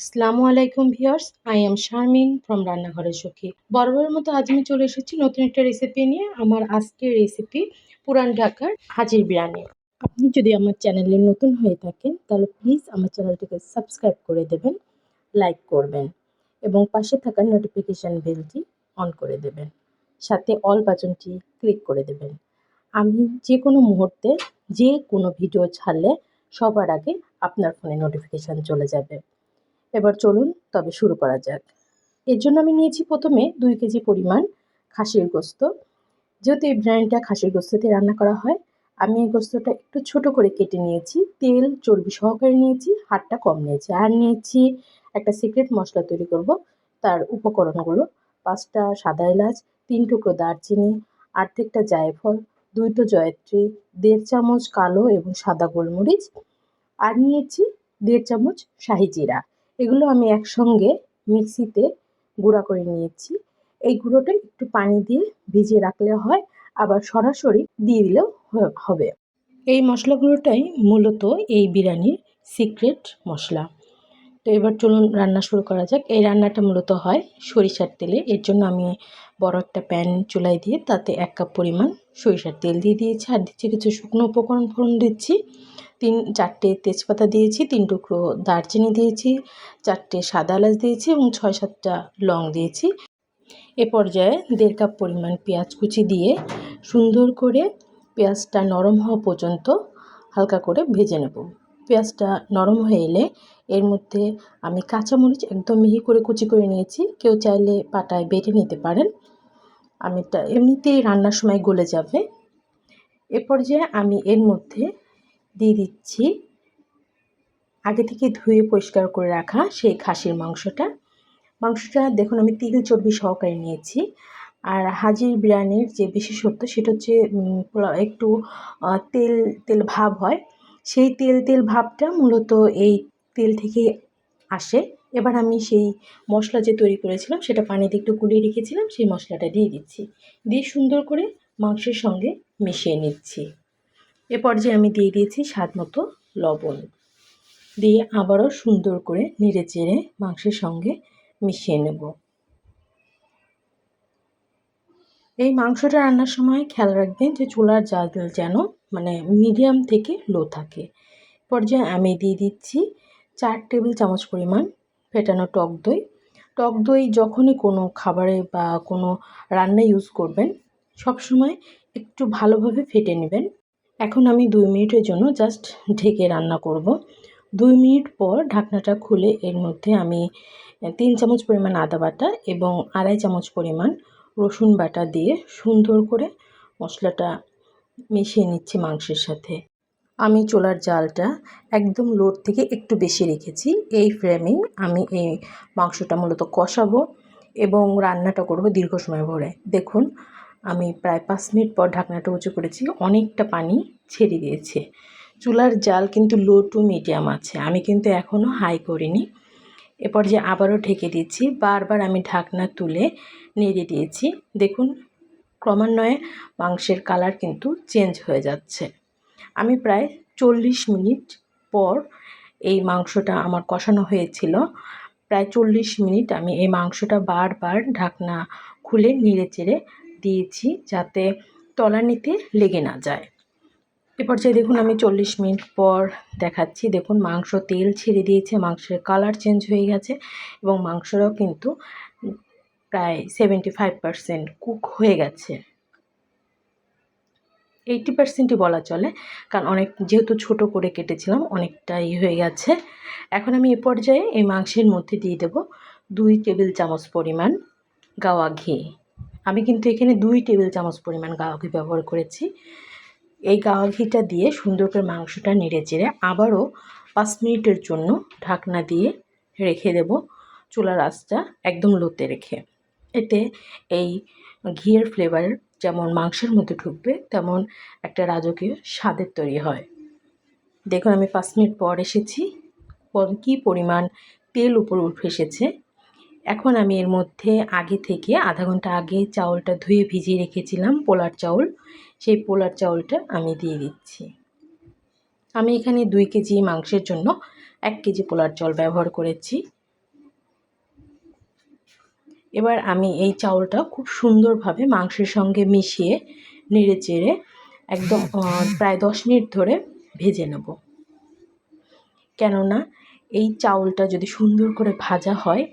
আসসালামু আলাইকুম viewers I am Sharmin from রান্নাঘরের সখী। বরাবরের মতো আজ আমি চলে এসেছি নতুন একটা রেসিপি নিয়ে, আমার আজকের রেসিপি পুরান ঢাকার হাজির বিরিয়ানি। আপনি যদি আমার চ্যানেলে নতুন হয়ে থাকেন, তাহলে প্লিজ আমার চ্যানেলটিকে সাবস্ক্রাইব করে দেবেন লাইক করবেন, এবং পাশে থাকা নোটিফিকেশান বেলটি অন করে দেবেন, সাথে অল বাটনটি ক্লিক করে দেবেন। আমি যে কোনো মুহূর্তে যে কোনো ভিডিও ছাড়লে সবার আগে আপনার ফোনে নোটিফিকেশান চলে যাবে। এবার চলুন তবে শুরু করা যাক। এর জন্য আমি নিয়েছি প্রথমে দুই কেজি পরিমাণ খাসির গোস্ত। যেহেতু এই বিরিয়ানিটা খাসির গোস্ততে রান্না করা হয়, আমি এই গোস্তটা একটু ছোট করে কেটে নিয়েছি। তেল, চর্বি সহকারে নিয়েছি, হাড়টা কম নিয়েছি। আর নিয়েছি একটা সিক্রেট মশলা তৈরি করব, তার উপকরণগুলো। পাঁচটা সাদা এলাচ, তিন টুকরো দারচিনি, আর্ধেকটা জায়ফল, দুইটো জয়ত্রী, দেড় চামচ কালো এবং সাদা গোলমরিচ। আর নিয়েছি দেড় চামচ শাহি জিরা। এগুলো আমি একসঙ্গে মিক্সিতে গুঁড়া করে নিয়েছি। এই গুঁড়োটা একটু পানি দিয়ে ভিজিয়ে রাখলে হয়, আবার সরাসরি দিয়ে দিলেও হবে। এই মশলাগুলোটাই মূলত এই বিরিয়ানির সিক্রেট মশলা। তো এবার চলুন রান্না শুরু করা যাক। এই রান্নাটা মূলত হয় সরিষার তেলে। এর জন্য আমি বড় একটা প্যান চুলাই দিয়ে তাতে এক কাপ পরিমাণ সরিষার তেল দিয়ে দিয়েছি। আর দিচ্ছি কিছু শুকনো উপকরণ ফোড়ন দিচ্ছি। তিন, চারটে তেজপাতা দিয়েছি, তিন টুকরো দারচিনি দিয়েছি, চারটে সাদা এলাচ দিয়েছি এবং ছয়, সাতটা লং দিয়েছি। এ পর্যায়ে দেড় কাপ পরিমাণ পেঁয়াজ কুচি দিয়ে সুন্দর করে পেঁয়াজটা নরম হওয়া পর্যন্ত হালকা করে ভেজে নেব। পেঁয়াজটা নরম হয়ে এলে এর মধ্যে আমি কাঁচামরিচ একদম মিহি করে কুচি করে নিয়েছি। কেউ চাইলে পাটায় বেটে নিতে পারেন। আমি এমনিতেই রান্নার সময় গলে যাবে। এ পর্যায়ে আমি এর মধ্যে দিয়ে দিচ্ছি। আগে থেকে ধুয়ে পরিষ্কার করে রাখা সেই খাসির মাংসটা। মাংসটা দেখুন, আমি তিল চর্বি সহকারে নিয়েছি। আর হাজির বিরিয়ানির যে বিশেষত্ব, সেটা হচ্ছে একটু তেল তেল ভাব হয়। সেই তেল তেল ভাবটা মূলত এই তেল থেকে আসে। এবার আমি সেই মশলা যে তৈরি করেছিলাম, সেটা পানিতে একটু গুলিয়ে রেখেছিলাম, সেই মশলাটা দিয়ে দিচ্ছি। দিয়ে সুন্দর করে মাংসের সঙ্গে মিশিয়ে নিচ্ছি। এ পর্যায়ে আমি দিয়ে দিয়েছি স্বাদ মতো লবণ। দিয়ে আবারও সুন্দর করে নেড়ে চেড়ে মাংসের সঙ্গে মিশিয়ে নেব। এই মাংসটা রান্নার সময় খেয়াল রাখবেন যে চুলার জাল যেন মানে মিডিয়াম থেকে লো থাকে। পর্যায়ে আমি দিয়ে দিচ্ছি চার টেবিল চামচ পরিমাণ ফেটানো টক দই। টক দই যখনই কোনো খাবারে বা কোনো রান্না ইউজ করবেন, সবসময় একটু ভালোভাবে ফেটে নেবেন। এখন আমি দুই মিনিটের জন্য জাস্ট ঢেকে রান্না করব। দুই মিনিট পর ঢাকনাটা খুলে এর মধ্যে আমি তিন চামচ পরিমাণ আদা বাটা এবং আড়াই চামচ পরিমাণ রসুন বাটা দিয়ে সুন্দর করে মশলাটা মিশিয়ে নিচ্ছি মাংসের সাথে। আমি চোলার জালটা একদম লোড থেকে একটু বেশি রেখেছি। এই ফ্রেমেই আমি এই মাংসটা মূলত কষাবো এবং রান্নাটা করব দীর্ঘ সময় ভরে। দেখুন আমি প্রায় পাঁচ মিনিট পর ঢাকনাটা উঁচু করেছি। অনেকটা পানি ছেড়ে দিয়েছে। চুলার জাল কিন্তু লো টু মিডিয়াম আছে। আমি কিন্তু এখনও হাই করিনি। এরপর যে আবারও ঢেকে দিয়েছি বারবার আমি ঢাকনা তুলে নেড়ে দিয়েছি। দেখুন, ক্রমান্বয়ে মাংসের কালার কিন্তু চেঞ্জ হয়ে যাচ্ছে। আমি প্রায় চল্লিশ মিনিট পর এই মাংসটা আমার কষানো হয়েছিল। প্রায় চল্লিশ মিনিট আমি এই মাংসটা বারবার ঢাকনা খুলে নেড়ে চেড়ে দিয়েছি যাতে তলানিতে লেগে না যায়। এ পর্যায়ে দেখুন আমি চল্লিশ মিনিট পর দেখাচ্ছি, দেখুন মাংস তেল ছেড়ে দিয়েছে, মাংসের কালার চেঞ্জ হয়ে গেছে এবং মাংসটাও কিন্তু প্রায় সেভেন্টি ফাইভ পারসেন্ট কুক হয়ে গেছে। এইটি পার্সেন্টই বলা চলে, কারণ অনেক যেহেতু ছোট করে কেটেছিলাম অনেকটাই হয়ে গেছে। এখন আমি এ পর্যায়ে এই মাংসের মধ্যে দিয়ে দেব দুই টেবিল চামচ পরিমাণ গাওয়া ঘি। আমি কিন্তু এখানে দুই টেবিল চামচ পরিমাণ গাওয়া ঘি ব্যবহার করেছি। এই গাওয়া ঘিটা দিয়ে সুন্দর করে মাংসটা নেড়ে চেড়ে আবারও পাঁচ মিনিটের জন্য ঢাকনা দিয়ে রেখে দেব চুলার আঁচটা একদম লোতে রেখে। এতে এই ঘিয়ের ফ্লেভার যেমন মাংসের মধ্যে ঢুকবে, তেমন একটা রাজকীয় স্বাদের তৈরি হয়। দেখুন আমি পাঁচ মিনিট পর এসেছি। কী পরিমাণ তেল উপর উঠে এসেছে এখন আমি এর মধ্যে আগে থেকে আধা ঘণ্টা আগে চাউলটা ধুয়ে ভিজিয়ে রেখেছিলাম, পোলার চাউল। সেই পোলার চাউলটা আমি দিয়ে দিচ্ছি। আমি এখানে দুই কেজি মাংসের জন্য এক কেজি পোলার চাউল ব্যবহার করেছি। এবার আমি এই চাউলটা খুব সুন্দরভাবে মাংসের সঙ্গে মিশিয়ে নেড়ে চেড়ে একদম প্রায় দশ মিনিট ধরে ভেজে নেব। কেননা এই চাউলটা যদি সুন্দর করে ভাজা হয়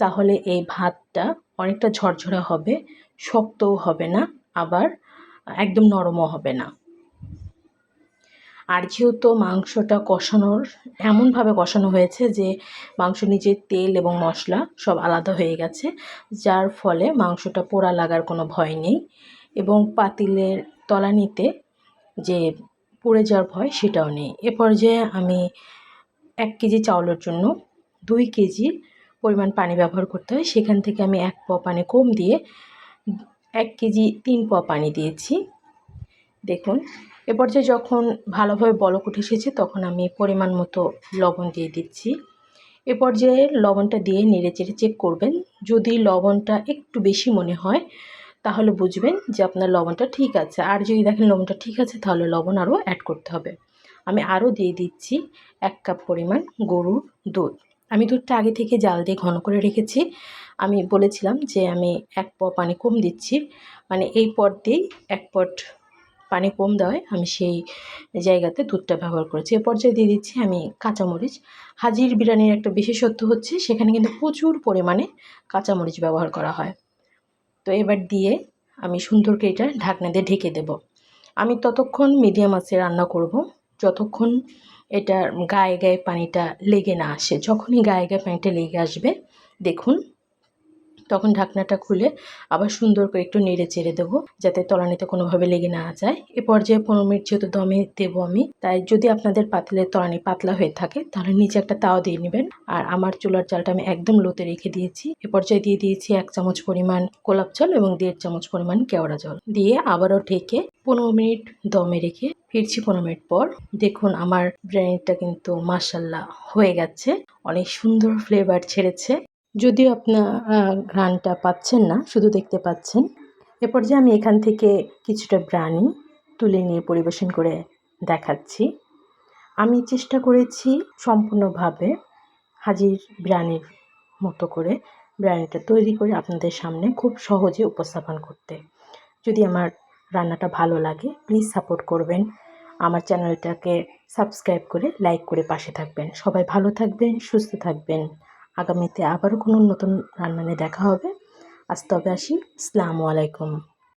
তাহলে এই ভাতটা অনেকটা ঝরঝরা হবে, শক্তও হবে না, আবার একদম নরমও হবে না। আর যেহেতু মাংসটা কষানোর এমনভাবে কষানো হয়েছে যে মাংস নিজের তেল এবং মশলা সব আলাদা হয়ে গেছে, যার ফলে মাংসটা পোড়া লাগার কোনো ভয় নেই এবং পাতিলের তলানিতে যে পুড়ে যাওয়ার ভয় সেটাও নেই। এ পর্যায়ে আমি এক কেজি চাউলের জন্য দুই কেজি পরিমাণ পানি ব্যবহার করতে হয়। সেখান থেকে আমি এক প পানি কম দিয়ে এক কেজি তিন প পানি দিয়েছি। দেখুন, এ পর্যায়ে যখন ভালোভাবে বলক উঠে এসেছে, তখন আমি পরিমাণ মতো লবণ দিয়ে দিচ্ছি। এ পর্যায়ে লবণটা দিয়ে নেড়ে চেড়ে চেক করবেন। যদি লবণটা একটু বেশি মনে হয়, তাহলে বুঝবেন যে আপনার লবণটা ঠিক আছে। আর যদি দেখেন লবণটা ঠিক আছে, তাহলে লবণ আরও অ্যাড করতে হবে। আমি আরও দিয়ে দিচ্ছি এক কাপ পরিমাণ গরুর দুধ। আমি দুধটা আগে থেকে জাল দিয়ে ঘন করে রেখেছি। আমি বলেছিলাম যে আমি এক প পানি কম দিচ্ছি। মানে এই পট দিয়েই এক পট পানি কম দেওয়ায় আমি সেই জায়গাতে দুধটা ব্যবহার করেছি। এ পর্যায়ে দিয়ে দিচ্ছি আমি কাঁচামরিচ। হাজির বিরিয়ানির একটা বিশেষত্ব হচ্ছে সেখানে কিন্তু প্রচুর পরিমাণে কাঁচামরিচ ব্যবহার করা হয়। তো এবার দিয়ে আমি সুন্দর করে এটা ঢাকনা দিয়ে ঢেকে দেব। আমি ততক্ষণ মিডিয়াম আঁচে রান্না করব। যতক্ষণ এটার গায়ে গায়ে পানিটা লেগে না আসে। যখনই গায়ে গায়ে পানিটা লেগে আসবে দেখুন তখন ঢাকনাটা খুলে আবার সুন্দর করে একটু নেড়ে চেড়ে দেবো, যাতে তলানিতে কোনোভাবে লেগে না যায়। এ পর্যায়ে পনেরো মিনিট যেহেতু দমে দেবো আমি, তাই যদি আপনাদের পাতিলের তলানি পাতলা হয়ে থাকে, তাহলে নিচে একটা তাও দিয়ে নেবেন। আর আমার চুলার চালটা আমি একদম লোতে রেখে দিয়েছি। এ পর্যায়ে দিয়ে দিয়েছি এক চামচ পরিমাণ গোলাপ জল এবং দেড় চামচ পরিমাণ কেওড়া জল। দিয়ে আবারও ঢেকে পনেরো মিনিট দমে রেখে ফিরছি পনেরো মিনিট পর। দেখুন আমার বিরিয়ানিটা কিন্তু মাসাল্লাহ হয়ে গেছে। অনেক সুন্দর ফ্লেভার ছেড়েছে। যদিও আপনার ঘ্রাণটা পাচ্ছেন না, শুধু দেখতে পাচ্ছেন, এ পর্যায়ে আমি এখান থেকে কিছুটা ব্রানি তুলে নিয়ে পরিবেশন করে দেখাচ্ছি। আমি চেষ্টা করেছি সম্পূর্ণভাবে হাজির ব্রানির মতো করে ব্রানিটা তৈরি করে আপনাদের সামনে খুব সহজে উপস্থাপন করতে। যদি আমার রান্নাটা ভালো লাগে প্লিজ সাপোর্ট করবেন। আমার চ্যানেলটাকে সাবস্ক্রাইব করে লাইক করে পাশে থাকবেন। সবাই ভালো থাকবেন, সুস্থ থাকবেন। আগামীতে আবারও কোনো নতুন রান্না নিয়ে দেখা হবে। আজ তবে আসি। আসসালামু আলাইকুম।